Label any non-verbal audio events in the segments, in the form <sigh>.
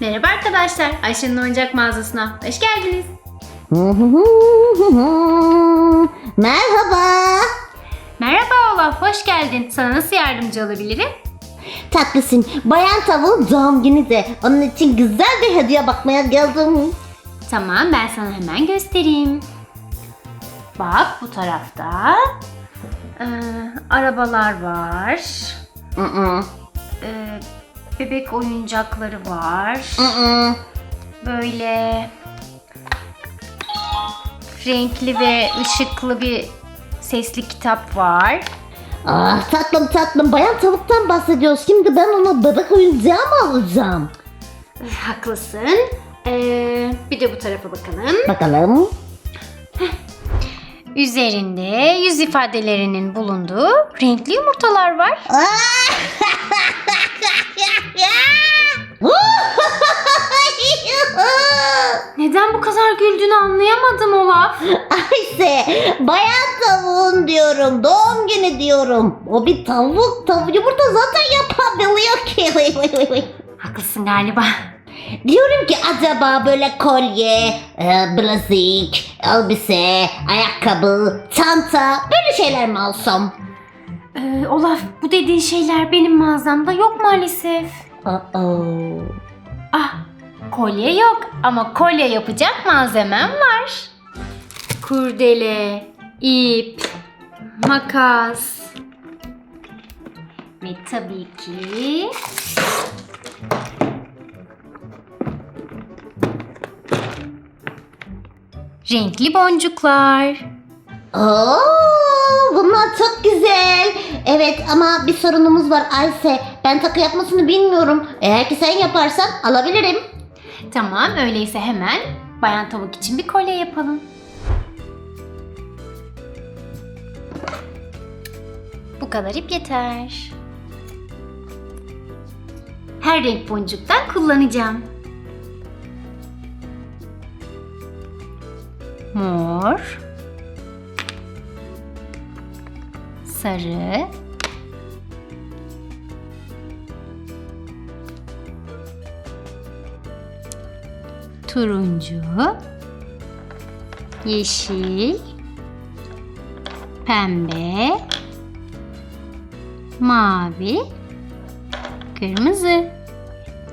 Merhaba arkadaşlar, Ayşe'nin oyuncak mağazasına hoş geldiniz. <laughs> Merhaba. Merhaba Olaf, hoş geldin. Sana nasıl yardımcı olabilirim? Tatlısın. Bayan tavuğun doğum günü de. Onun için güzel bir hediye bakmaya geldim. Tamam, ben sana hemen göstereyim. Bak bu tarafta ee, arabalar var. Ee, bebek oyuncakları var. mm-mm. Böyle renkli ve ışıklı bir sesli kitap var. Ah tatlım tatlım. Bayan tavuktan bahsediyoruz. Şimdi ben ona bebek oyuncağı mı alacağım? Haklısın. Ee, bir de bu tarafa bakalım. Bakalım. Üzerinde yüz ifadelerinin bulunduğu renkli yumurtalar var. <laughs> Ayşe, bayan tavuğun diyorum. Doğum günü diyorum. O bir tavuk. Tavuk yumurta zaten yapabiliyor ki. Haklısın galiba. Diyorum ki acaba böyle kolye, e, bilezik, elbise, ayakkabı, çanta böyle şeyler mi alsam? Ee, Olaf bu dediğin şeyler benim mağazamda yok maalesef. Uh-oh. Ah kolye yok ama kolye yapacak malzemem var. Kurdele, ip, makas ve tabii ki renkli boncuklar. Oo, bunlar çok güzel. Evet ama bir sorunumuz var Ayşe. Ben takı yapmasını bilmiyorum. Eğer ki sen yaparsan alabilirim. Tamam öyleyse hemen bayan tavuk için bir kolye yapalım. Bu kadar ip yeter. Her renk boncuktan kullanacağım. Mor. Sarı. turuncu, yeşil, pembe, mavi, kırmızı.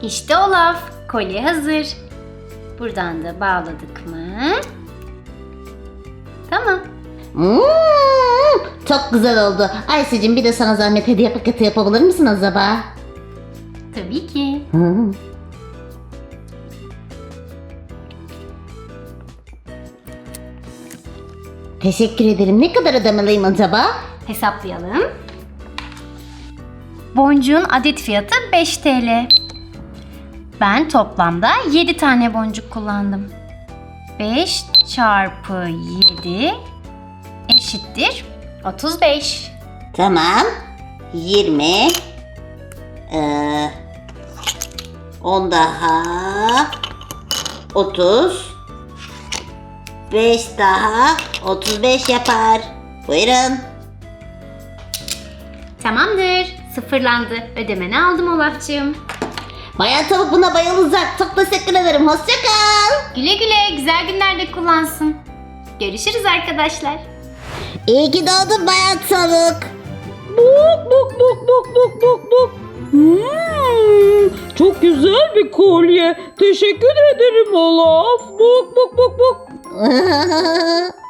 İşte Olaf, kolye hazır. Buradan da bağladık mı? Tamam. Hmm, çok güzel oldu. Ayşe'cim bir de sana zahmet hediye paketi yapabilir misin acaba? Tabii ki. Hmm. Teşekkür ederim. Ne kadar ödemeliyim acaba? Hesaplayalım. Boncuğun adet fiyatı 5 TL. Ben toplamda 7 tane boncuk kullandım. 5 çarpı 7 eşittir 35. Tamam. 20 ee, 10 daha 30 5 daha 35 yapar. Buyurun. Tamamdır. Sıfırlandı. Ödemeni aldım Olaf'cığım. Bayan tavuk buna bayılacak. Çok teşekkür ederim. Hoşça kal. Güle güle. Güzel günlerde kullansın. Görüşürüz arkadaşlar. İyi ki doğdun bayan tavuk. Bak bak bak bak bak bak bak. Hmm, çok güzel bir kolye. Teşekkür ederim Olaf. Bak bak bak bak. <laughs>